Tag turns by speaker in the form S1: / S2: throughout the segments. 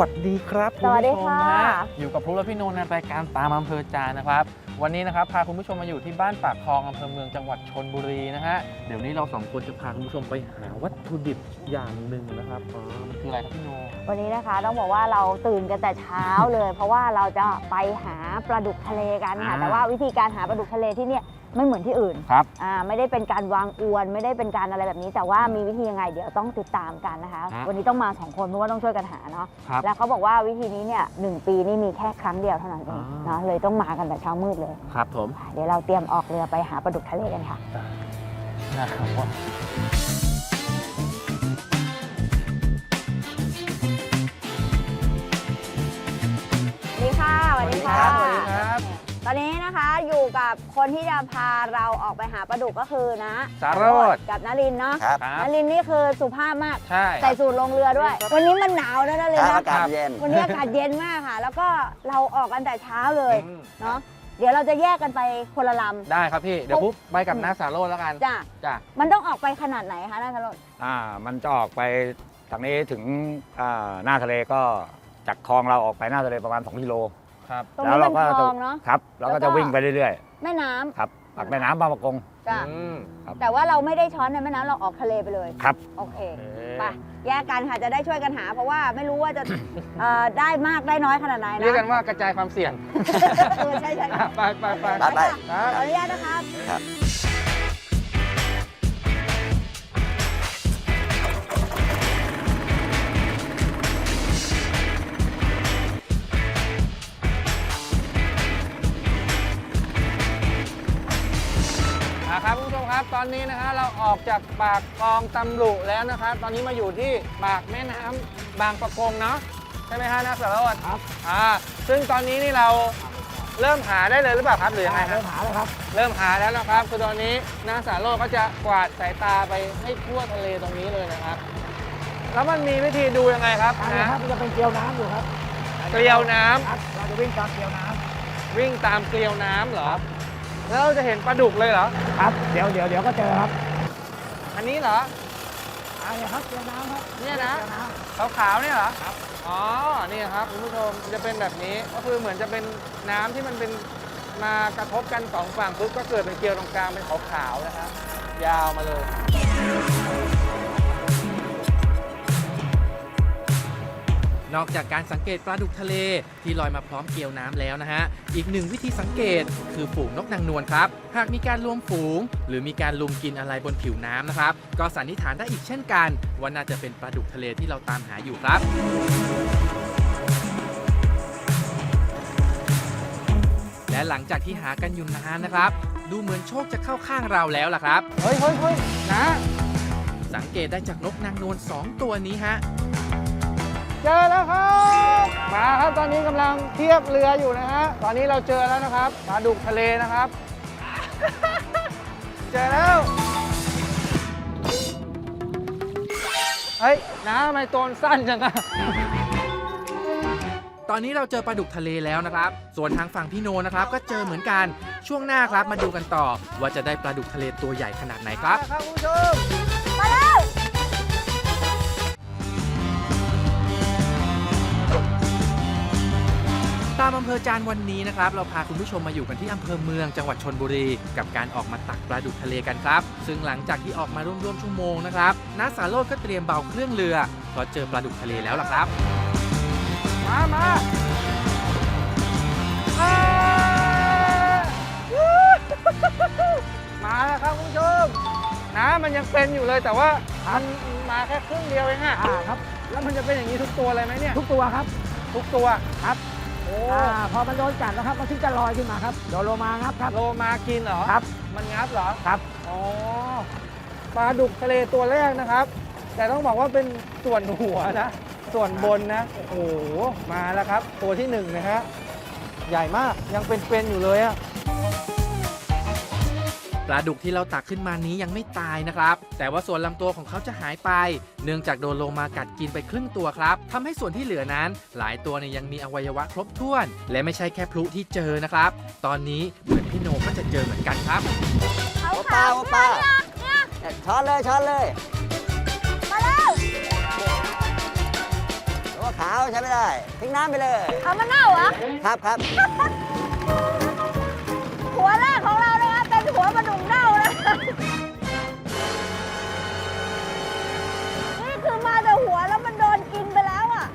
S1: วัสดีครับ
S2: สวัสดี
S1: ณผู้ชม
S2: ค่ะ
S1: ฮอยู่กับพลุและพี่โนนในรายการตามอำเภอจานนะครับ วันนี้นะครับพาคุณผู้ชมมาอยู่ที่บ้านปากคลองอำเภอเมืองจังหวัดชนบุรีนะฮะเดี๋ยวนี้เราสองคนจะพาคุณผู้ชมไปหาวัตถุดิบอย่างหนึ่งนะครับอ๋อมันคืออะไรครับพี่โน
S2: วันนี้นะคะต้องบอกว่าเราตื่นกันแต่เช้าเลย เพราะว่าเราจะไปหาปลาดุกทะเลกันค่ะ
S1: อ่า
S2: แต่ว่าวิธีการหาปลาดุกทะเลที่เนี่ย ไม่เหมือนที่อื่น
S1: ครับ
S2: อ่าไม่ได้เป็นการวางอวน ไม่ได้เป็นการอะไรแบบนี้ แต่ว่ามีวิธียังไงเดี๋ยวต้องติดตามกันนะคะ
S1: ฮะ
S2: วันนี้ต้องมาสองคนเพราะว่าต้องช่วยกันหาเนาะ
S1: ครับ
S2: แล้วเขาบอกว่าวิธีนี้เนี่ยหนึ่งปีนี่มีแค่ครั้งเดียวเท่านั้นเอง
S1: อ่า
S2: เนาะเลยต้องมากันแต่เช้ามืดเลย
S1: ครับผม
S2: เดี๋ยวเราเตรียมออกเรือไปหาปลาดุกทะเลกันค่ะ
S1: นะครับว่า
S2: สวัสดีค่ะสวัสดีค่ะ
S1: สวัสดีครับ
S2: ต อนนี้นะคะอยู่กับคนที่จะพาเราออกไปหาปลาดุกก็คือนะ
S1: สารส
S2: กับนลินเนาะ
S3: ครับ
S1: ครับ
S2: นลินนี่คือสุภาพมาก
S1: ใช่
S2: ใส่สูตรลงเรือด้วย วันนี้มันหนาวนะนลิน
S3: ครับ
S2: นะ
S3: อากาศเย็น
S2: วันนี้อากาศเย็นมากค่ะ แล้วก็เราออกกันแต่เช้าเลย
S1: อืม
S2: เนาะเดี๋ยวเราจะแยกกันไปคนละล
S1: ได้ครับพี่ เดี๋ยวปุ๊บไปกับน้าสารโรจน์แล้วกันำ
S2: จ้ะ
S1: จ้ะ
S2: มันต้องออกไปขนาดไหนคะนัทรน
S4: อ่ามันจะออกไปทางนี้ถึงอ่าหน้าทะเลก็จากคลองเราออกไปหน้าทะเลประมาณ 2 กิโล
S1: ครับ
S2: ตรงนี้เป็นคล
S4: จะ
S2: องเนาะ
S4: ครับเรา
S2: แล้
S4: ก็
S2: วก็
S4: จะวิ่งไปเรื่อย
S2: แม่น้ำ
S4: ๆ ครับปากแม่น้ำบางประกง
S2: จ้ะ
S1: อืม
S2: แต่ว่าเราไม่ได้ช้อนในแม่น้ำเราออกทะเลไปเลย
S4: ครับ
S2: โอเค
S1: เอ๊ะ
S2: ไปแยกกันค่ะจะได้ช่วยกันหา เพราะว่าไม่รู้ว่าจะ เอ่อได้มากได้น้อยขนาดไหนนะ
S1: เรียกกันว่ากระจายความเสี่ยง
S2: เออใช่ใช่
S1: อะไปไปไป
S3: ไปไป
S1: ครับ
S2: ขออนุญาตนะครับ
S3: ครับ
S1: อนนี้นะฮะเราออกจากปากคลองตำรุแล้วนะครับ ตอนนี้มาอยู่ที่ปากแม่น้ำบางประกงเนาะใช่ไหมฮะนาสารวัตร
S4: ครับ
S1: อ่าซึ่งตอนนี้นี่เราเริ่มหาได้เลยหรือเปล่าครับหรือยังไงครับ
S4: หาแล้วครับ
S1: เริ่มหาแล้วนะครับ คือตอนนี้นาสารโลก็จะกวาดสายตาไปให้ทั่วทะเลตรงนี้เลยนะครับ แล้วมันมีวิธีดูยังไงครับ
S4: นะ
S1: นะครับ
S4: มันจะเป็นเกลียวน้ำอยู่ครับ
S1: เกลียวน้ำ
S4: ครับเราจะวิ่งตามเกลียวน้
S1: วิ่งตามเกลียวน้ำเหรอ แล้วเราจะเห็นปลาดุกเลยเหรอำ
S4: ครับ เดี๋ยวเดี๋ยวเดี๋ยวก็เจอครับ
S1: อันนี้เหรอ
S4: อันนี้ครับเกลียวน้ำครับ
S1: เนี่ยนะ
S4: เกลียวน้ำ
S1: ขาวๆเนี่ยเหรอครับ อ๋อ นี่ครับคุณผู้ชมจะเป็นแบบนี้ ก็คือเหมือนจะเป็นน้ำที่มันเป็นมากระทบกันสองฝั่งปุ๊บก็เกิดเป็นเกลียวตรงกลางเป็นขาวๆนะครับ ยาวมาเลย
S5: นอกจากการสังเกตปลาดุกทะเลที่ลอยมาพร้อมเกลียวน้ำแล้วนะฮะ อีกหนึ่งวิธีสังเกตคือฝูงนกนางนวลครับ หากมีการรวมฝูง หรือมีการลุมกินอะไรบนผิวน้ำนะครับ ก็สันนิษฐานได้อีกเช่นกันว่าน่าจะเป็นปลาดุกทะเลที่เราตามหาอยู่ครับและหลังจากที่หากันอยู่นานนะครับ ดูเหมือนโชคจะเข้าข้างเราแล้วล่ะครับ
S1: เฮ้ยเฮ้ยเฮ้ยนะ
S5: สังเกตได้จากนกนางนวลสองตัวนี้ฮะ
S1: เจอแล้วครับมาครับตอนนี้กำลังเทียบเรืออยู่นะฮะตอนนี้เราเจอแล้วนะครับปลาดุกทะเลนะครับ เจอแล้วเฮ้ยน้าทำไมตัวมันสั้นจังอะ
S5: ตอนนี้เราเจอปลาดุกทะเลแล้วนะครับ ส่วนทางฝั่งพี่โนนะครับ ก็เจอเหมือนกัน ช่วงหน้าครับมาดูกันต่อ ว่าจะได้ปลาดุกทะเลตัวใหญ่ขนาดไหนครับ
S1: มาครับคุณผู้ชม
S5: ตามอำเภอจานวันนี้นะครับ เราพาคุณผู้ชมมาอยู่กันที่อำเภอเมืองจังหวัดชนบุรี กับการออกมาตักปลาดุกทะเลกันครับ ซึ่งหลังจากที่ออกมาร่วมๆชั่วโมงนะครับน้าสาโรดก็เตรียมเบาเครื่องเรือเพราะเจอปลาดุกทะเลแล้วล่ะครับ
S1: มามาอ่ามาแล้วครับคุณผู้ชมน้ำมันยังเป็นอยู่เลยแต่ว่ามันมาแค่ครึ่งเดียวเองอะ
S4: อ่าครับ
S1: แล้วมันจะเป็นอย่างนี้ทุกตัวเลยไหมเนี่ย
S4: ทุกตัวครับ
S1: ทุกตัว
S4: ครับ
S1: โอ้
S4: อ่าพอมันโดนกัดแล้วครับมันถึงจะลอยขึ้นมาครับโดนโลมาครับครับ
S1: โลมากินเหรอ
S4: ครับ
S1: มันงับเหรอ
S4: ครับ
S1: อ๋อปลาดุกทะเลตัวแรกนะครับ แต่ต้องบอกว่าเป็นส่วนหัวนะ ส่วนบนนะ โอ้โห มาแล้วครับ ตัวที่หนึ่งนะฮะ ใหญ่มาก ยังเป็นๆอยู่เลยอะ
S5: ปลาดุกที่เราตักขึ้นมานี้ยังไม่ตายนะครับ แต่ว่าส่วนลำตัวของเขาจะหายไป เนื่องจากโดนโลมากัดกินไปครึ่งตัวครับทำให้ส่วนที่เหลือนั้น หลายตัวเนี่ยยังมีอวัยวะครบถ้วน และไม่ใช่แค่พลุที่เจอนะครับ ตอนนี้เหมือนพี่โนก็จะเจอเหมือนกันครับ
S2: เขา
S3: โอป้าโอป้าช้อนเลยช้อนเลย
S2: มาแล้ว
S3: โอ้วขาวใช้ไม่ได้ทิ้งน้ำไปเลย
S2: เอามาเน่าเหรอ
S3: ครับครับ
S2: หัวแรก น่านะนี่คือมาแต่หัวแล้วมันโดนกินไปแล้วอะ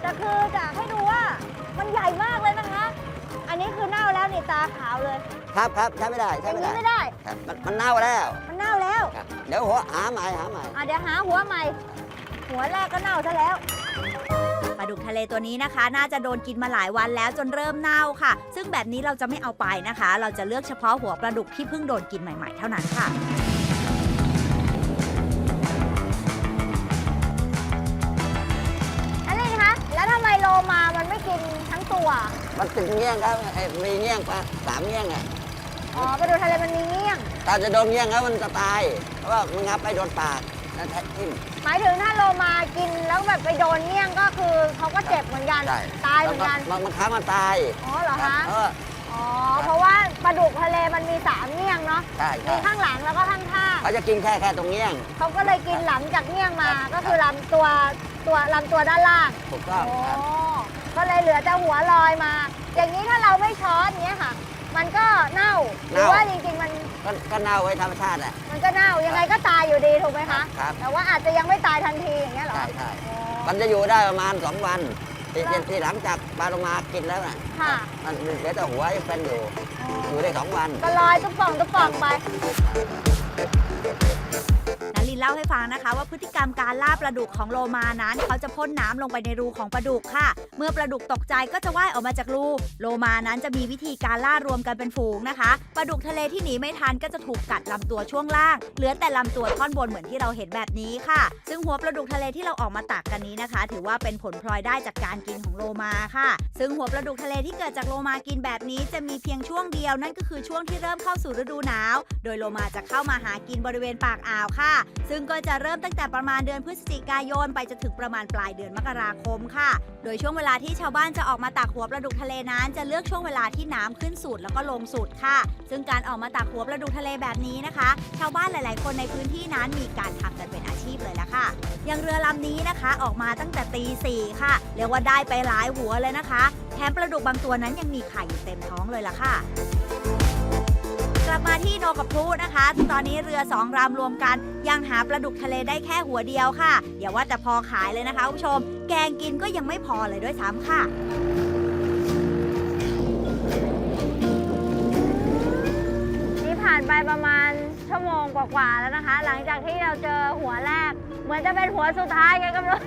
S2: แต่คือจะให้ดูว่ามันใหญ่มากเลยนะคะ อันนี้คือเน่าแล้วนี่ตาขาวเลย
S3: ครับครับใช้ไม่ได้
S2: อ
S3: ใช้
S2: ย่าง
S3: ไม่
S2: นี้
S3: ได้
S2: ไม่ได้
S3: ครับมันมันเน่าแล้ว
S2: มันเน่าแล้ว
S3: ครับเดี๋ยวหัวหาใหม่หาใหม่
S2: อะเดี๋ยวหาหัวใหม่ หัวแรกก็เน่าซะแล้ว
S6: ปลา ดุกทะเลตัวนี้นะคะ น่าจะโดนกินมาหลายวันแล้วจนเริ่มเน่าค่ะ ซึ่งแบบนี้เราจะไม่เอาไปนะคะ เราจะเลือกเฉพาะหัวปลาดุกที่เพิ่งโดนกินใหม่ๆ เท่านั้นค่ะ
S2: อันนี้นะคะแล้วทำไมโลมามันไม่กินทั้งตัว
S3: มันติดเงี้ยงครับเอ้ยมีเงี้ยงปะสามเงี้ยงอะ
S2: อ๋อปลาดุกทะเลมันมีเงี้ยง
S3: ถ้าจะโดนเงี้ยงแล้วมันจะตาย เพราะว่ามันงับไปโดนปาก แล้วแทะทิ่ม
S2: หมายถึงถ้าโลมากินแล้วแบบไปโดนเงี้ยงก็คือเขาก็เจ็บเหมือนกัน
S3: ใช่
S2: ตายเหมือนกัน
S3: แล้วมันค้ามันตาย
S2: อ๋อเหรอ
S3: ครั
S2: คะ
S3: บเออ
S2: อ๋อ เพราะว่าปลาดุกทะเลมันมีสามเงี้ยงเนาะ
S3: ใช่
S2: มี
S3: ใช่
S2: ข้างหลังแล้วก็ข้างข้าง
S3: เขาจะกินแค่แค่ตรงเงี้ยง
S2: เขาก็เลยกินหลังจากเงี้ยงมา
S3: ครับ
S2: ก็คือลำตัวตัวลำตัวด้านล่าง
S3: ถูกต้อง
S2: โอ้
S3: ครับ
S2: ก็เลยเหลือแต่หัวลอยมา อย่างนี้ถ้าเราไม่ช้อนเนี้ยค่ะ มันก็เน่าหรือว่าจริงๆมัน
S3: ก็ก็เน่าไว้ธรรมชาติแหละ
S2: มันก็เน่ายังไงก็ตายอยู่ดีถูกไหมคะ
S3: ครับ
S2: แต่ว่าอาจจะยังไม่ตายทันทีอย่างเงี้ยเหรอ
S3: ใช่ใช่
S2: อ๋อ
S3: มันจะอยู่ได้ประมาณ2วันที่ที่ที่หลังจากปลาโลมากินแล้วน่ะ
S2: ค่ะ
S3: มันเหลือแต่หัวยังเป็นอยู่ อยู่ได้สองวัน
S2: ก็ลอยตุ๊บป่องตุ๊บป่องไป
S6: นารินเล่าให้ฟังนะคะ ว่าพฤติกรรมการล่าปลาดุกของโลมานั้น เขาจะพ่นน้ำลงไปในรูของปลาดุกค่ะ เมื่อปลาดุกตกใจก็จะว่ายออกมาจากรู โลมานั้นจะมีวิธีการล่ารวมกันเป็นฝูงนะคะปลาดุกทะเลที่หนีไม่ทันก็จะถูกกัดลำตัวช่วงล่าง เหลือแต่ลำตัวท่อนบนเหมือนที่เราเห็นแบบนี้ค่ะ ซึ่งหัวปลาดุกทะเลที่เราออกมาตักกันนี้นะคะ ถือว่าเป็นผลพลอยได้จากการกินของโลมาค่ะ ซึ่งหัวปลาดุกทะเลที่เกิดจากโลมากินแบบนี้ จะมีเพียงช่วงเดียวนั่นก็คือช่วงที่เริ่มเข้าสู่ฤดูหนาว โดยโลมาจะเข้ามาหากินบริเวณปากอ่าวค่ะ ซึ่งก็จะเริ่มตั้งแต่ประมาณเดือนพฤศจิกายน ไปจนถึงประมาณปลายเดือนมกราคมค่ะ โดยช่วงเวลาที่ชาวบ้านจะออกมาตักหัวปลาดุกทะเลนั้น จะเลือกช่วงเวลาที่น้ำขึ้นสูดแล้วก็ลงสูดค่ะ ซึ่งการออกมาตักหัวปลาดุกทะเลแบบนี้นะคะ ชาวบ้านหลาย ๆ คนในพื้นที่นั้นมีการทำกันเป็นอาชีพเลยละค่ะอย่างเรือลำนี้นะคะออกมาตั้งแต่ตีสี่ค่ะเรียกว่าได้ไปหลายหัวเลยนะคะแถมปลาดุกบางตัวนั้นยังมีไข่อยู่เต็มท้องเลยล่ะค่ะ ลับมาที่โนกับพลุนะคะ ตอนนี้เรือสองลำรวมกัน ยังหาปลาดุกทะเลได้แค่หัวเดียวค่ะอย่าว่าแต่พอขายเลยนะคะคุณผู้ชม แกงกินก็ยังไม่พอเลยด้วยซ้ำค่ะ
S2: นี่ผ่านไปประมาณชั่วโมงกว่าๆแล้วนะคะ หลังจากที่เราเจอหัวแรก เหมือนจะเป็นหัวสุดท้ายไงก็ไม่รู้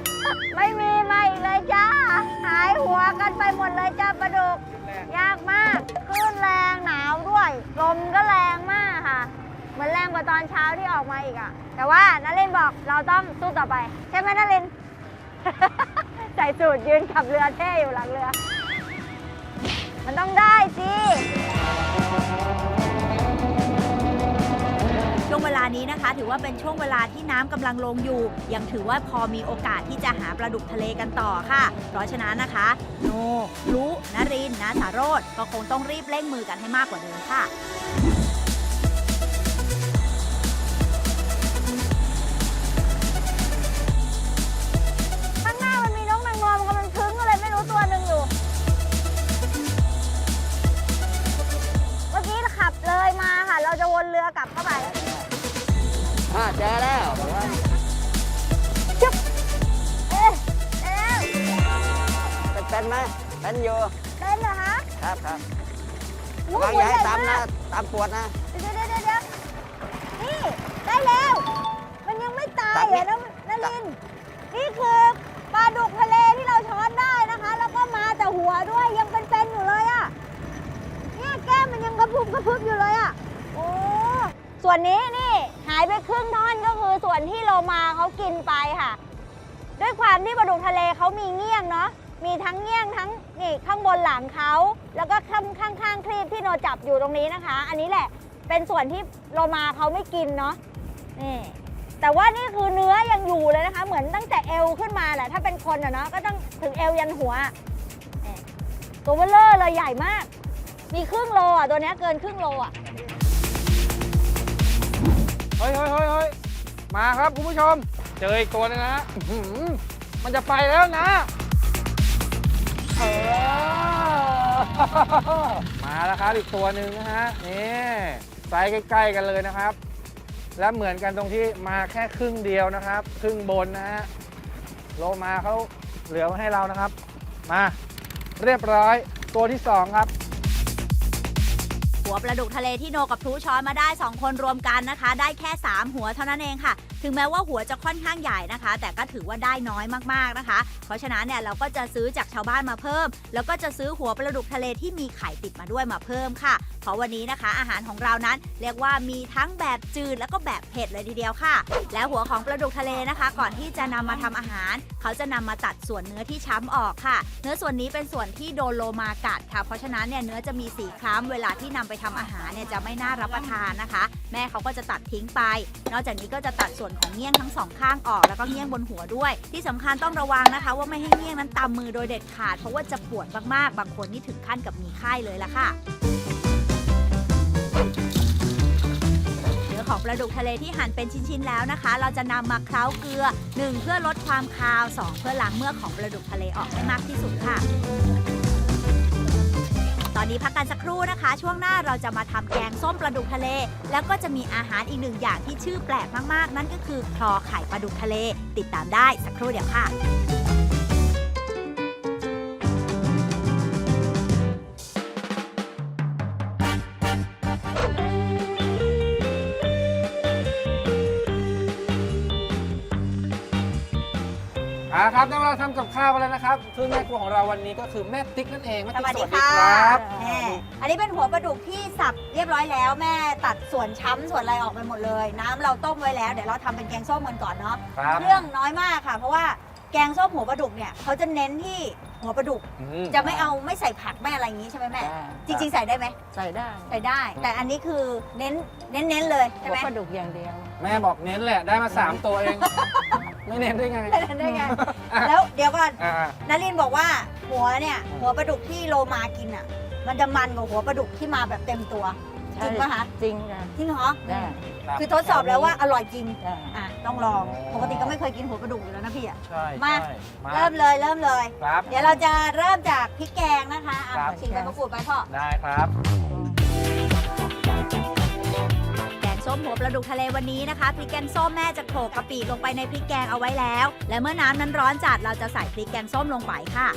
S2: ไม่มีมาอีกเลยจ้าหายหัวกันไปหมดเลยจ้าปลาดุกยากมากคลื่นแรงหนาวด้วย ลมก็แรงมากค่ะ เหมือนแรงก ว่าตอนเช้าที่ออกมาอีกอะแต่ว่านารินบอกเราต้องสู้ต่อไป ใช่ไหมนารินใส่สูตรยืนขับเรือเท่อยู่หลังเรือ มันต้องได้สิ
S6: ช่วงเวลานี้นะคะ ถือว่าเป็นช่วงเวลาที่น้ำกำลังลงอยู่ ยังถือว่าพอมีโอกาสที่จะหาปลาดุกทะเลกันต่อค่ะ เพราะฉะนั้นนะคะ โนลุนรินทร์นาสาโรธก็คงต้องรีบเร่งมือกันให้มากกว่าเดิมค่ะ
S2: เราจะวนเรือกลับเข้าไป
S3: อ่าเจอแล้วบอกว่า
S2: เอ๊ะเอ๊ะ
S3: เป็นเป็นไหมเป็นอยู่
S2: เป็นเหรอคะ
S3: ครับครับ
S2: อู้
S3: วาง
S2: หั
S3: อย่าให้
S2: ใหญ่
S3: ตาม
S2: มา
S3: นะ
S2: ก
S3: ตามปวดนะ
S2: เดี๋ยวเดี๋ยวเดี๋ยวเดี๋ยวนี่ได้แล้ว มันยังไม่ตาย
S3: ตัด
S2: เหร
S3: นิ
S2: อ
S3: ด
S2: น้องนลิน นี่คือปลาดุกทะเลที่เราช้อนได้นะคะ แล้วก็มาแต่หัวด้วยยังเป็นๆอยู่เลยอะเนี่ยแก้มมันยังกระพุบกระพึบอยู่เลยอะโอ้ ส่วนนี้นี่หายไปครึ่งท่อนก็คือส่วนที่โลมาเขากินไปค่ะ ด้วยความที่ปลาดุกทะเลเขามีเงี้ยงเนาะมีทั้งเงี้ยงทั้งนี่ข้างบนหลังเขาแล้วก็ข้างข้างข้างครีบที่โนจับอยู่ตรงนี้นะคะ อันนี้แหละเป็นส่วนที่โลมาเขาไม่กินเนาะนี่แต่ว่านี่คือเนื้อยังอยู่เลยนะคะ เหมือนตั้งแต่เอวขึ้นมาแหละถ้าเป็นคนอะเนาะก็ต้องถึงเอวยันหัวตัวเบลเลอร์เลยใหญ่มาก มีครึ่งโลอะตัวนี้เกินครึ่งโลอะ
S1: เฮ้ยเฮ้ยเฮ้ยเฮ้ยมาครับคุณผู้ชม เจออีกตัวหนึงนะอื้อหือมันจะไปแล้วนะเออ มาแล้วครับอีกตัวหนึ่งนะฮะนี่ไซส์ใกล้ๆกันเลยนะครับ และเหมือนกันตรงที่มาแค่ครึ่งเดียวนะครับ ครึ่งบนนะฮะโลมาเขาเหลือไว้ให้เรานะครับ มา เรียบร้อยตัวที่2ครับ
S6: หัวปลาดุกทะเลที่โนกับพลูช้อนมาได้ 2 คนรวมกันนะคะ ได้แค่ 3 หัวเท่านั้นเองค่ะ ถึงแม้ว่าหัวจะค่อนข้างใหญ่นะคะ แต่ก็ถือว่าได้น้อยมากๆนะคะ เพราะฉะนั้นเนี่ยเราก็จะซื้อจากชาวบ้านมาเพิ่ม แล้วก็จะซื้อหัวปลาดุกทะเลที่มีไข่ติดมาด้วยมาเพิ่มค่ะ เพราะวันนี้นะคะ อาหารของเรานั้นเรียกว่ามีทั้งแบบจืดแล้วก็แบบเผ็ดเลยทีเดียวค่ะ แล้วหัวของปลาดุกทะเลนะคะ ก่อนที่จะนำมาทำอาหาร เขาจะนำมาตัดส่วนเนื้อที่ช้ำออกค่ะ เนื้อส่วนนี้เป็นส่วนที่โดนโลมากัดค่ะ เพราะฉะนั้นเนี่ยเนื้อจะมีสีคล้ำเวลาที่นำไปทำอาหารเนี่ยจะไม่น่ารับประทานนะคะ แม่เขาก็จะตัดทิ้งไป นอกจากนี้ก็จะตัดส่วนของเงี้ยงทั้งสองข้างออกแล้วก็เงี้ยงบนหัวด้วย ที่สำคัญต้องระวังนะคะ ว่าไม่ให้เงี้ยงนั้นตำมือโดยเด็ดขาดเพราะว่าจะปวดมากๆ บางคนนี่ถึงขั้นกับมีไข้เลยละค่ะเนื้อของปลาดุกทะเลที่หั่นเป็นชิ้น ๆ แล้วนะคะ เราจะนำมาเคล้าเกลือ 1 เพื่อลดความคาว 2 เพื่อล้างเมือกของปลาดุกทะเลออกให้มากที่สุดค่ะ อนนี้พักกันสักครู่นะคะ ช่วงหน้าเราจะมาทำแกงส้มปลาดุกทะเล แล้วก็จะมีอาหารอีกหนึ่งอย่างที่ชื่อแปลกมากๆ นั่นก็คือคลอไข่ปลาดุกทะเล ติดตามได้สักครู่เดียวค่ะ
S1: อ่าครับได้เวลาทำกับข้าวกันแล้วนะครับซึ่งแม่ครัวของเราวันนี้ก็คือแม่ติ๊กนั่นเองแม่
S6: ส
S1: ติ๊ก
S6: วัส
S1: ส
S6: ดี
S1: วัสดี
S6: ค่ะ
S1: ครับ
S6: แม่อันนี้เป็นหัวปลาดุกที่สับเรียบร้อยแล้ว แม่ตัดส่วนช้ำส่วนอะไรออกไปหมดเลย น้ำเราต้มไว้แล้วเดี๋ยวเราทำเป็นแกงส้มกันก่อนเนาะ
S1: ครับ
S6: เครื่องน้อยมากค่ะ เพราะว่าแกงส้มหัวปลาดุกเนี่ยเขาจะเน้นที่หัวปลาดุก
S1: อืม
S6: จะไม่เอาไม่ใส่ผักไม่อะไรอย่างนี้ใช่ไหมแม่จริง ๆ ใส่ได้ไหม
S2: ใส่ได้
S6: ใส่ได้ แต่อันนี้คือเน้นเน้นเน้นเลยใช่
S2: หัว
S6: ไหม
S2: ปลาดุกอย่างเดียว
S1: แม่บอกเน้นแหละได้มา3ตัวเอง ไม่เน้นได้ไง
S6: เน้นได้ไงแล้วเดี๋ยวก่อน
S1: อ่า
S6: นารินบอกว่าหัวเนี่ย หัวปลาดุกที่โลมากินอะ มันจะมันกว่าหัวปลาดุกที่มาแบบเต็มตัวจริงปะคะ
S2: จริงค่ะ
S6: จริงเหรอ
S2: ได้
S1: รับ
S6: คือทดสอบแล้วว่าอร่อยจริง
S2: ได้
S6: อะต้องลอง
S1: อ๋อ
S6: ปกติก็ไม่เคยกินหัวปลาดุกอยู่แล้วนะพี่อะ
S1: ใช่
S6: มา
S1: ใช่มา
S6: เริ่มเลยเริ่มเลย
S1: ครับ
S6: เดี๋ยวเราจะเริ่มจากพริกแกงนะคะอะ
S1: ครับ
S6: ฉีกใบมะกรูดไปพ่อ
S1: ได้ครับ
S6: แกง ส้มหัวปลาดุกทะเลวันนี้นะคะพริกแกงส้มแม่จะโขลกกะปิลงไปในพริกแกงเอาไว้แล้ว และเมื่อน้ำนั้นร้อนจัดเราจะใส่พริกแกงส้มลงไปค่ะ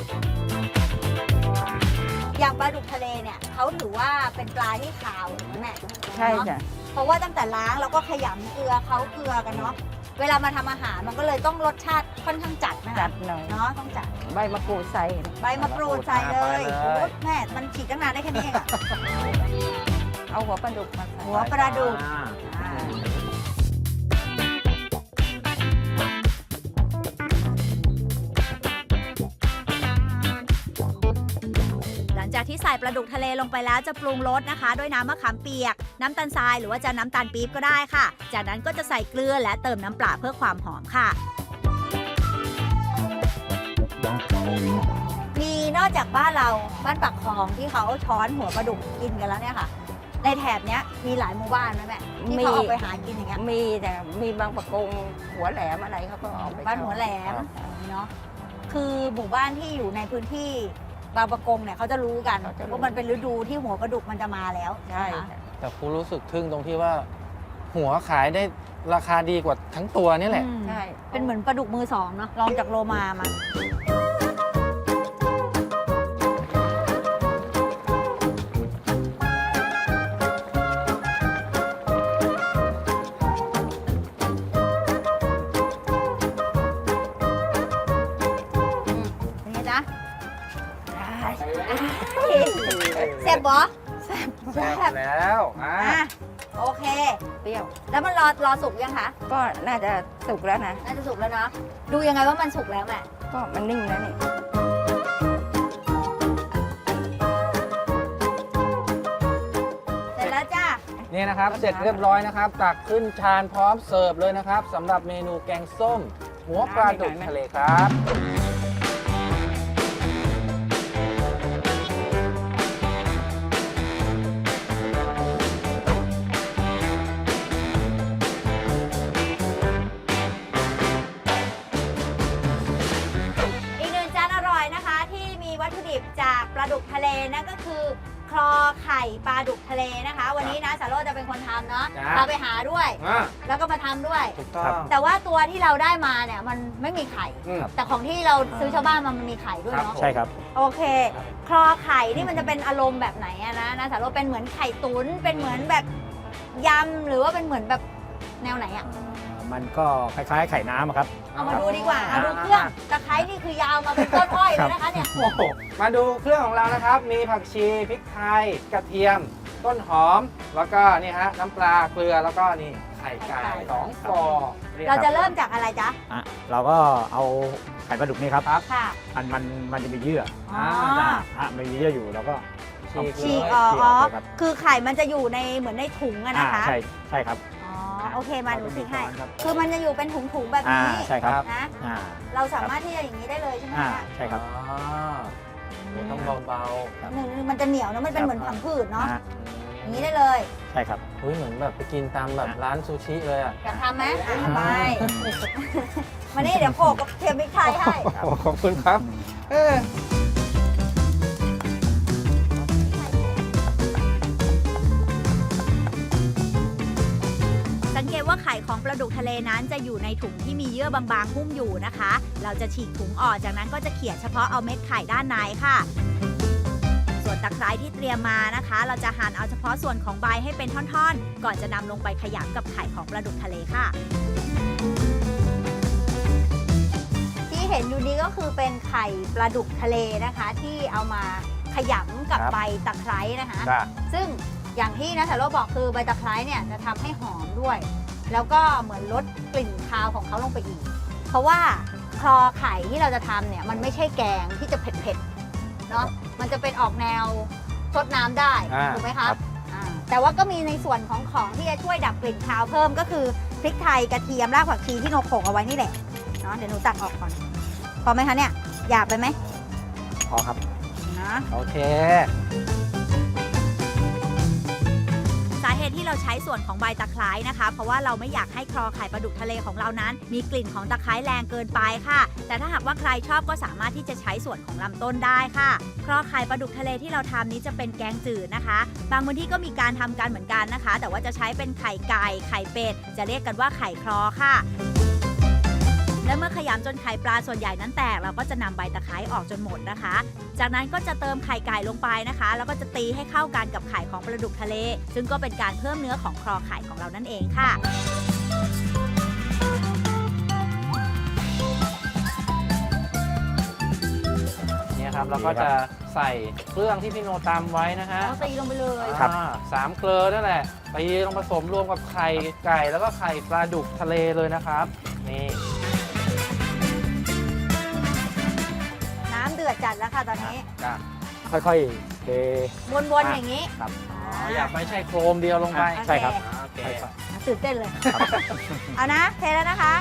S6: อย่างปลาดุกทะเลเนี่ยเขาถือว่าเป็นปลาที่ขาวนะแม่
S2: ใช่จ้ะ
S6: เพราะว่าตั้งแต่ล้างเราก็ขยำเกลือเขาเกลือกันเนาะเวลามาทำอาหารมันก็เลยต้องรสชาติค่อนข้างจัดนะ
S2: จั
S6: คะ
S2: ดหน่อย
S6: เนาะต้องจัด
S2: ใบมะกรูดใส่
S6: ใบมะกรูดใส่เลย
S1: ไปเลย
S6: โอ้แม่ มันฉีกตั้งนานได้แค่นี้เองอะ
S2: เอาหัวปลาดุกมาใส่
S6: หัวปลาดุก
S1: อ่า
S6: อ่าหลังจากที่ใส่ปลาดุกทะเลลงไปแล้วจะปรุงรสนะคะ ด้วยน้ำมะขามเปียก น้ำตาลทรายหรือว่าจะน้ำตาลปี๊บก็ได้ค่ะ จากนั้นก็จะใส่เกลือและเติมน้ำปลาเพื่อความหอมค่ะ มีนอกจากบ้านเราบ้านปักคลองที่เขาช้อนหัวปลาดุกกินกันแล้วเนี่ยค่ะ ในแถบเนี้ยมีหลายหมู่บ้านไหมแม่ที่เขาออกไปหากินอย่างเงี้ย
S2: มีแต่มีบางประกงหัวแหลมอะไรเขาก็เอาไป
S6: บ้านหัวแหลมเนาะคือหมู่บ้านที่อยู่ในพื้นที่บางประกงเนี่ยเขาจะรู้กันว่ามันเป็นฤดูที่หัวปลาดุกมันจะมาแล้ว
S2: ใช่
S6: นะคะ
S2: จ้ะ
S1: แต่ครูรู้สึกทึ่งตรงที่ว่า หัวขายได้ราคาดีกว่าทั้งตัวนี่แหละ
S6: อืม
S2: ใช่
S6: เป็นเหมือนปลาดุกมือสองเนาะลองจากโลมามา ก็
S2: น่าจะสุกแล้วนะ
S6: น่าจะสุกแล้วเนาะ ดูยังไงว่ามันสุกแล้วแม่
S2: ก็มันนิ่งแล้วนี่
S6: เสร็จแล้วจ้า
S1: นี่นะครับ เสร็จเรียบร้อยนะครับ ตักขึ้นชานพร้อมเสิร์ฟเลยนะครับสำหรับเมนูแกงส้ม หัวปลาดุกทะเลครับ
S6: อีกหนึ่งจานอร่อยนะคะที่มีวัตถุดิบ แล้วก็มาทำด้วย
S1: ถูกต้อง
S6: แต่ว่าตัวที่เราได้มาเนี่ยมันไม่มีไข่
S1: อืม
S6: แต่ของที่เราซื้อชาวบ้านมามันมีไข่ด้วย
S1: ครับ
S6: เนาะ
S4: ใช่ครับ
S6: โอเค คลอไข่นี่มันจะเป็นอารมณ์แบบไหนอะนะนะสาโรจน์เป็นเหมือนไข่ตุ๋นเป็นเหมือนแบบยำหรือว่าเป็นเหมือนแบบแนวไหนอะ
S4: มันก็คล้ายๆไข่น้ำอะครับ
S6: เอามาดูดีกว่าเอาดูเครื่องตะไคร้นี่คือยาวมาเป็นต้นอ้อยเลยนะคะเนี่ย
S1: โอ้โหมาดูเครื่องของเรานะครับ มีผักชีพริกไทยกระเทียม ต้นหอม แล้วก็นี่ฮะน้ำปลาเกลือแล้วก็นี่ไข่ไก่สองฟองนี่
S6: เราจะเริ่มจากอะไรจ๊ะ
S4: อะเราก็เอาไข่ปลาดุกนี่ครับ
S1: ครับ
S6: ค่ะ
S4: มันมันมันจะมีเยื่อ
S6: อ๋อ
S1: อ่า
S4: อะมันมีเยื่ออยู่เราก็
S1: ฉีก
S6: ฉีก
S1: เลย
S6: อ๋อ
S4: ฉีก
S6: อ๋อ
S4: ออกเลยครับ
S6: คือไข่มันจะอยู่ในเหมือนในถุงอะ
S4: อ่า
S6: นะคะ
S4: ใช่ใช่ครับ
S6: อ๋อโอเคมาหนูฉีกให้
S4: เอเป็นช้อนครับ
S6: คือมันจะอยู่เป็นถุงๆแบบ
S4: อ่า
S6: นี้
S4: ใช่ครับ
S6: นะ
S4: อ่า
S6: เราสามารถที่จะอย่างนี้ได้เลยใช่ไหม
S4: อ่า
S6: คะ
S4: ใช่ครับ
S1: อ่าโอ้ต้องเบา
S6: หนึ่งมันจะเหนียวนะมันเป็นเหมือนผังผืดเนาะ
S4: อ่า
S6: อ ย่างนี้ได้เลย
S4: ใช่ครับ
S1: ๆเฮ้ยเหมือนแบบไปกินตามแบบร้านซูชิเลยอะ
S6: อยากทำไหมอะไปมานี่เดี๋ยวโขกกับเทียมพริกไทยให้
S1: โอ้ขอบคุณครับ เออ
S6: สังเกตว่าไข่ของปลาดุกทะเลนั้นจะอยู่ในถุงที่มีเยื่อบางๆหุ้มอยู่นะคะ เราจะฉีกถุงออกจากนั้นก็จะเขี่ยเฉพาะเอาเม็ดไข่ด้านในค่ะส่ วนตะไคร้ที่เตรียมมานะคะ เราจะหั่นเอาเฉพาะส่วนของใบให้เป็นท่อนๆ ก่อนจะนำลงไปขยำกับไข่ของปลาดุกทะเลค่ะ ที่เห็นอยู่นี้ก็คือเป็นไข่ปลาดุกทะเลนะคะ ที่เอามาขยำกับ
S1: ครับ
S6: ใบตะไคร้นะคะ
S1: จ้ะ
S6: ซึ่งอย่างที่นะสาโรจน์บอกคือใบตะไคร้เนี่ยจะทำให้หอมด้วย แล้วก็เหมือนลดกลิ่นคาวของเขาลงไปอีก เพราะว่าคลอไข่ที่เราจะทำเนี่ยมันไม่ใช่แกงที่จะเผ็ดๆ เนาะมันจะเป็นออกแนวซดน้ำได้
S1: อ่า
S6: ถูกไหมคะ
S1: ครับ
S6: อ่าแต่ว่าก็มีในส่วนของของที่จะช่วยดับกลิ่นคาวเพิ่มก็คือพริกไทยกระเทียมรากผักชีที่โนโขกเอาไว้นี่แหละเนาะเดี๋ยวหนูตักออกก่อนพอไหมคะเนี่ยหยาบไปไหม
S4: พอครับ
S6: นะ
S1: โอเค
S6: สาเหตุที่เราใช้ส่วนของใบตะไคร้นะคะ เพราะว่าเราไม่อยากให้คลอไข่ปลาดุกทะเลของเรานั้น มีกลิ่นของตะไคร้แรงเกินไปค่ะ แต่ถ้าหากว่าใครชอบก็สามารถที่จะใช้ส่วนของลำต้นได้ค่ะคลอไข่ปลาดุกทะเลที่เราทำนี้จะเป็นแกงจืดนะคะ บางพื้นที่ก็มีการทำกันเหมือนกันนะคะ แต่ว่าจะใช้เป็นไข่ไก่ไข่เป็ดจะเรียกกันว่าไข่คลอค่ะ และเมื่อขยำจนไข่ปลาส่วนใหญ่นั้นแตก เราก็จะนำใบตะไคร้ออกจนหมดนะคะ จากนั้นก็จะเติมไข่ไก่ลงไปนะคะ แล้วก็จะตีให้เข้ากันกับไข่ของปลาดุกทะเล ซึ่งก็เป็นการเพิ่มเนื้อของคลอไข่ของเรานั่นเองค่ะ
S1: เนี่ยครับเราก็จะใส่เครื่องที่พี่โนตำไว้นะฮะ
S6: เอาตีลงไปเลย
S4: ครับ
S1: อ่าสามเกลือนั่นแหละตีลงผสมรวมกับไข่ไก่แล้วก็ไข่ปลาดุกทะเลเลยนะครับ นี่
S6: น้ำเดือดจัดแล้วค่ะตอนนี้
S1: จ้ะ
S4: ค่อยๆเท
S6: วนๆอย่างนี้
S4: ครับ
S6: อ๋อ
S1: อยากไม่ใช่โครมเดียวลงไป
S6: โอเใช่
S4: ครับ
S1: โอเค
S4: ค่อย
S6: ตื่นเต้นเลยเอานะเทแล้วนะคะ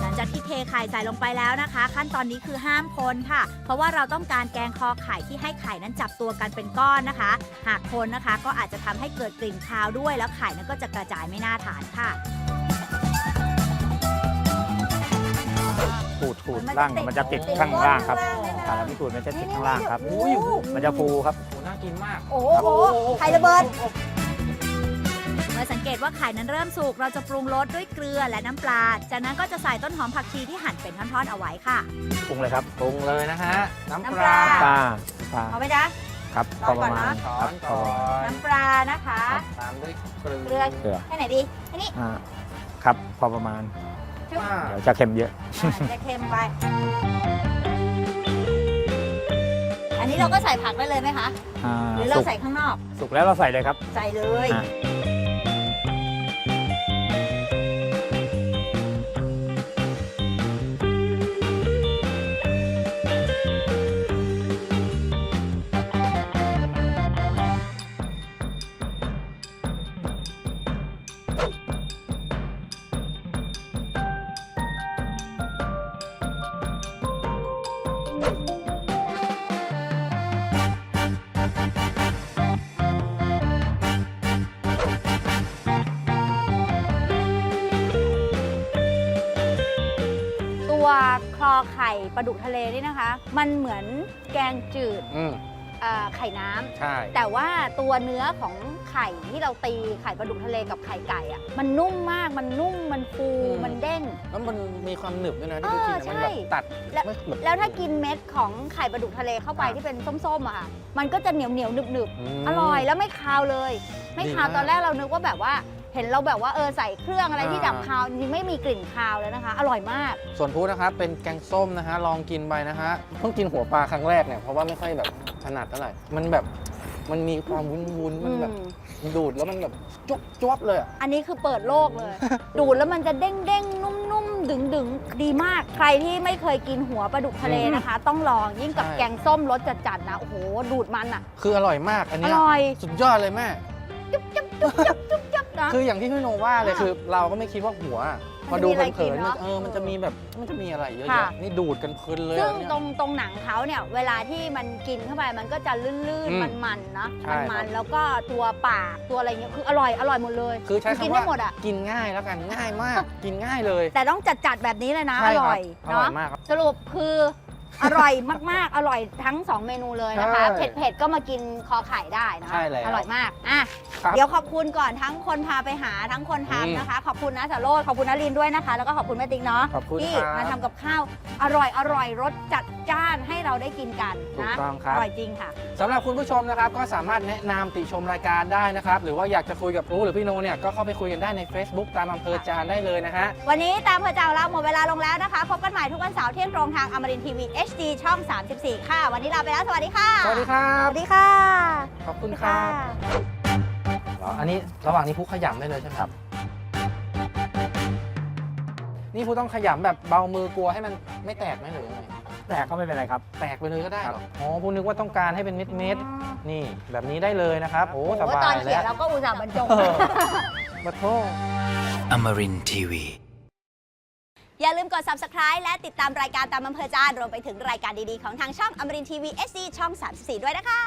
S6: หลังจากที่เทไข่ใส่ลงไปแล้วนะคะ ขั้นตอนนี้คือห้ามคนค่ะ เพราะว่าเราต้องการแกงคอไข่ที่ให้ไข่นั้นจับตัวกันเป็นก้อนนะคะ หากคนนะคะก็อาจจะทำให้เกิดกลิ่นคาวด้วยแล้วไข่นั้นก็จะกระจายไม่น่าทานค่ะ
S4: ดขูดล่างมันจะติดข้างล่างครับ
S6: ข้างล่างเนี่ยนะ
S4: ถ้าเราไม่ขูดมันจะติดข้างล่างครับ
S1: อุ้ย
S4: มันจะฟูครับ
S1: โอ้น่ากินมาก
S6: โอ้โหไข่ระเบิด เมื่อสังเกตว่าไข่นั้นเริ่มสุก เราจะปรุงรสด้วยเกลือและน้ำปลา จากนั้นก็จะใส่ต้นหอมผักชีที่หั่นเป็นท่อนๆเอาไว้ค่ะ
S4: ปรุงเลยครับ
S1: ปรุงเลยนะฮะ น้ำ
S6: น้ำ
S1: ป
S6: ป
S1: ลา
S6: ลา
S4: ปลาปลา
S6: เอาไหมจ๊ะ
S4: ครับ
S6: ช้อน
S4: พอประมาณ
S1: ช้อ
S4: ครับ
S1: น
S4: พ
S1: ก่
S4: อ
S1: อ
S4: ประมาณ
S1: น
S6: น้ำปลานะคะ
S1: ตามด้วยเกลื
S6: เกลือ
S1: อ
S4: เกลือ
S6: แค่ไหนดีแค่นี้
S4: อ่าครับพอประมาณ
S6: ชุบ
S1: อ่า
S4: เดี๋ยวจะเค็มเยอะ
S6: อ่าจะเค็มไป อันนี้เราก็ใส่ผักได้เลยไหมคะ
S4: อ่า
S6: หรือเรา
S4: สุก
S6: ใส่ข้างนอก
S4: สุกแล้วเราใส่เลยครับ
S6: ใส่เลย
S4: อะ
S2: ปลาดุกทะเลนี่นะคะ มันเหมือนแกงจืด
S1: อืม
S2: เอ่อไข่น้ำ
S1: ใช่
S2: แต่ว่าตัวเนื้อของไข่ที่เราตีไข่ปลาดุกทะเลกับไข่ไก่อะมันนุ่มมากมันนุ่มมันฟูมันเด้ง
S1: แล้วมันมีความหนึบด้วยนะที่
S2: เอ
S1: พี่
S2: อ
S1: กินอะมันแบบ
S2: ใช่
S1: ตัด
S2: แล้ว
S1: ไม่แบบ
S2: แล้วถ้ากินเม็ดของไข่ปลาดุกทะเลเข้าไป
S1: อะ
S2: ที่เป็นส้มๆอะค่ะมันก็จะเหนียวเหนียวๆหนึบหนึบๆ
S1: ม
S2: อร่อยแล้วไม่คาวเลย ไม่
S1: ดี
S2: คาว
S1: มาก
S2: ตอนแรกเรานึกว่าแบบว่า เห็นเราแบบว่าเออใส่เครื่องอะไรที่
S1: อ่า
S2: ดับคาวจริงๆไม่มีกลิ่นคาวเลยนะคะ อร่อยมาก
S1: ส่วนพูดนะครับเป็นแกงส้มนะฮะลองกินไปนะฮะเพิ่งกินหัวปลาครั้งแรกเนี่ยเพราะว่าไม่ค่อยแบบถนัดเท่าไหร่มันแบบมันมีความวุ้นวุ้นๆมันแบบ
S2: อืม
S1: มันดูดแล้วมันแบบจุ๊บจ๊วบเลยอะ
S2: อันนี้คือเปิดโลกเลย ดูดแล้วมันจะเด้งเด้งๆนุ่มๆ ดึงดึงๆ ดีมาก ใครที่ไม่เคยกินหัวปลาดุกทะเลนะคะ ต้องลองยิ่งกับ
S1: ใช่
S2: แกงส้มรสจัดๆนะ โอ้โห ดูดมันอะ
S1: คืออร่อยมากอัน
S2: อ
S1: เนี้ย
S2: ร่อย
S1: สุดยอดเลยแม่
S2: จุ๊บจับจุ๊บจับจุ๊บ จับนะ
S1: คืออย่างที่พี่โนว่าเลย
S2: อะ
S1: คือ เราก็ไม่คิดว่าหัวอะ
S2: มัน
S1: พอดู
S2: จะมีอะไร
S1: เผิน
S2: กิน
S1: ๆมัน
S2: เนอะ
S1: เออมันจะมีแบบมันจะมีอะไรเยอะ
S2: ค่ะ
S1: แยะนี่ดูดกันเพลินเลย
S2: ซึ่ง
S1: อันเนี้ย
S2: ตรงตรงหนังเขาเนี่ยเวลาที่มันกินเข้าไปมันก็จะลื่น
S1: อืม
S2: ๆมันๆนะ
S1: ใช่ครับ
S2: มันๆแล้วก็ตัวปากตัวอะไรเงี้ยคืออร่อยอร่อยหมดเลย
S1: คือใช้
S2: กิน
S1: คำ
S2: ได้
S1: ว่า
S2: หมดอะ
S1: กินง่ายแล้วกันง่ายมากกินง่ายเลย
S2: แต่ต้องจัดๆแบบนี้เลยนะ
S1: ใช่
S2: อ
S1: ครับ
S2: ร่อย
S1: อร่อย
S2: เนาะ
S1: มากครับ
S2: สรุปคือ อร่อยมากๆ อร่อยทั้ง 2 เมนูเลยนะคะ
S1: ใช่
S2: เผ็ดๆ ก็มากินคอไข่ได้นะ
S1: ใช่แล้ว
S2: อร่อยมาก อะ
S1: ครับ
S2: เดี๋ยวขอบคุณก่อนทั้งคนพาไปหาทั้งคน
S1: อืม
S2: ทำนะคะ ขอบคุณนะสาโรดขอบคุณนลินด้วยนะคะ แล้วก็ขอบคุณแม่ติ๊กเนาะ
S1: ขอบคุณ
S2: ที่
S1: ครับ
S2: มาทำกับข้าว อร่อยอร่อยรสจัดจ้านให้เราได้กินกัน
S1: ถูก
S2: นะ
S1: ต้องครับ
S2: อร่อยจริงค่ะ
S1: สำหรับคุณผู้ชมนะครับก็สามารถแนะนำติชมรายการได้นะครับ หรือว่าอยากจะคุยกับอูหรือพี่โนเนี่ยก็เข้าไปคุยกันได้ใน Facebook ตามอำเภอจานได้เลยนะฮะ
S2: วันนี้ตามเพอเจ้าเราหมดเวลาลงแล้วนะคะ พบกันใหม่ทุกวันเสาร์เที่ยงตรงทางอมรินทีวี HD ช่อง 34 ค่ะ วันนี้ลาไปแล้ว สวัสดีค่ะ
S1: สวัสดีครั
S2: ส
S1: บ
S2: วัสดีค่ะ
S1: ขอบคุณครับอ๋ออันนี้ระหว่างนี้พุกขยำได้เลยใช่ไหมครับ นี่พุกต้องขยำแบบเบามือกลัวให้มันไม่แตกไหมหรือยังไง
S4: แต่ก็ไม่เป็นไรครับ
S1: แตกไปเลยก็ได้เหรออ๋อพุกนึกว่าต้องการให้เป็นเม็ดๆนี่แบบนี้ได้เลยนะครับโอ้
S2: โอ้
S1: ส
S2: โห
S1: บา
S2: ตอน
S1: ย
S2: เขีย
S1: แล้
S2: น
S1: ว
S2: เราก็อุตส่าห์บรรจง
S1: เออมาโทษ
S7: Amarin Tiwi.
S6: อย่าลืมกด subscribe และติดตามรายการตามอำเภอใจารวมไปถึงรายการดีๆ ของทางช่องอมรินทีวี SD ช่อง 34 ด้วยนะคะ